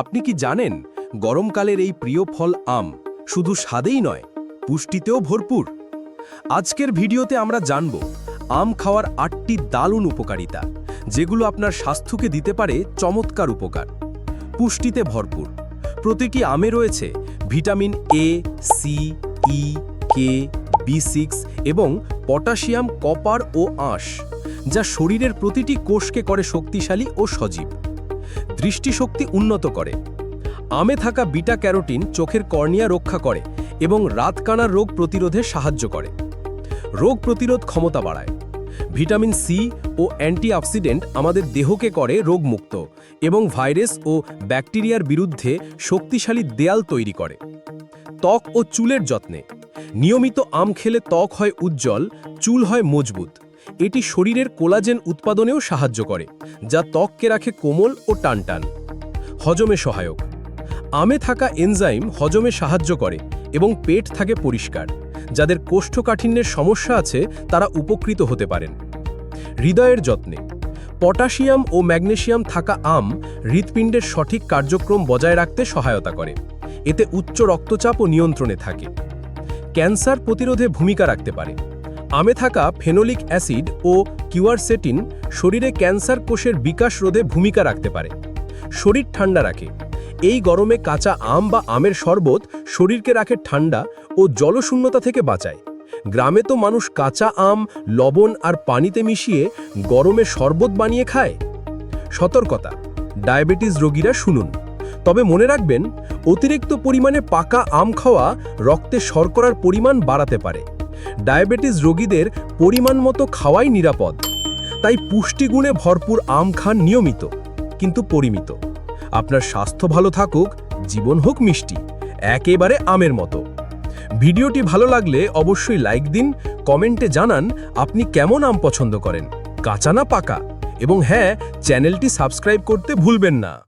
আপনি কি জানেন, গরমকালের এই প্রিয় ফল আম শুধু স্বাদেই নয়, পুষ্টিতেও ভরপুর? আজকের ভিডিওতে আমরা জানব, আম খাওয়ার আটটি দারুণ উপকারিতা, যেগুলো আপনার স্বাস্থ্যকে দিতে পারে চমৎকার উপকার। পুষ্টিতে ভরপুর। প্রতিটি আমে রয়েছে vitamin A C E K B six এবং পটাশিয়াম, কপার ও আঁশ, যা শরীরের প্রতিটি কোষকে করে শক্তিশালী ও সজীব। দৃষ্টিশক্তি উন্নত করে। আমে থাকা বিটা ক্যারোটিন চোখের কর্নিয়া রক্ষা করে এবং রাতকানার রোগ প্রতিরোধে সাহায্য করে। রোগ প্রতিরোধ ক্ষমতা বাড়ায়। ভিটামিন সি ও অ্যান্টিঅক্সিডেন্ট আমাদের দেহকে করে রোগমুক্ত এবং ভাইরাস ও ব্যাকটেরিয়ার বিরুদ্ধে শক্তিশালী দেয়াল তৈরি করে। ত্বক ও চুলের যত্নে। নিয়মিত আম খেলে ত্বক হয় উজ্জ্বল, চুল হয় মজবুত। এটি শরীরের কোলাজেন উৎপাদনেও সাহায্য করে, যা ত্বককে রাখে কোমল ও টানটান। হজমে সহায়ক। আমে থাকা এনজাইম হজমে সাহায্য করে এবং পেট থাকে পরিষ্কার, যাদের কোষ্ঠকাঠিন্যের সমস্যা আছে তারা উপকৃত হতে পারেন। হৃদয়ের যত্নে। পটাশিয়াম ও ম্যাগনেসিয়াম থাকা আম হৃৎপিণ্ডের সঠিক কার্যক্রম বজায় রাখতে সহায়তা করে। এতে উচ্চ রক্তচাপ ও নিয়ন্ত্রণে থাকে। ক্যান্সার প্রতিরোধে ভূমিকা রাখতে পারে। আমে থাকা ফেনোলিক অ্যাসিড ও কিউয়ারসেটিন শরীরে ক্যান্সার কোষের বিকাশ রোধে ভূমিকা রাখতে পারে। শরীর ঠান্ডা রাখে। এই গরমে কাঁচা আম বা আমের শরবত শরীরকে রাখে ঠান্ডা ও জলশূন্যতা থেকে বাঁচায়। গ্রামে তো মানুষ কাঁচা আম, লবণ আর পানিতে মিশিয়ে গরমে শরবত বানিয়ে খায়। সতর্কতা। ডায়াবেটিস রোগীরা শুনুন। তবে মনে রাখবেন, অতিরিক্ত পরিমাণে পাকা আম খাওয়া রক্তে শর্করার পরিমাণ বাড়াতে পারে। ডায়াবেটিস রোগীদের পরিমাণ মতো খাওয়াই নিরাপদ। তাই পুষ্টিগুণে ভরপুর আম খান নিয়মিত, কিন্তু পরিমিত। আপনার স্বাস্থ্য ভালো থাকুক, জীবন হোক মিষ্টি, একেবারে আমের মতো। ভিডিওটি ভালো লাগলে অবশ্যই লাইক দিন, কমেন্টে জানান আপনি কেমন আম পছন্দ করেন। কাঁচা না পাকা? এবং হ্যাঁ চ্যানেলটি সাবস্ক্রাইব করতে ভুলবেন না।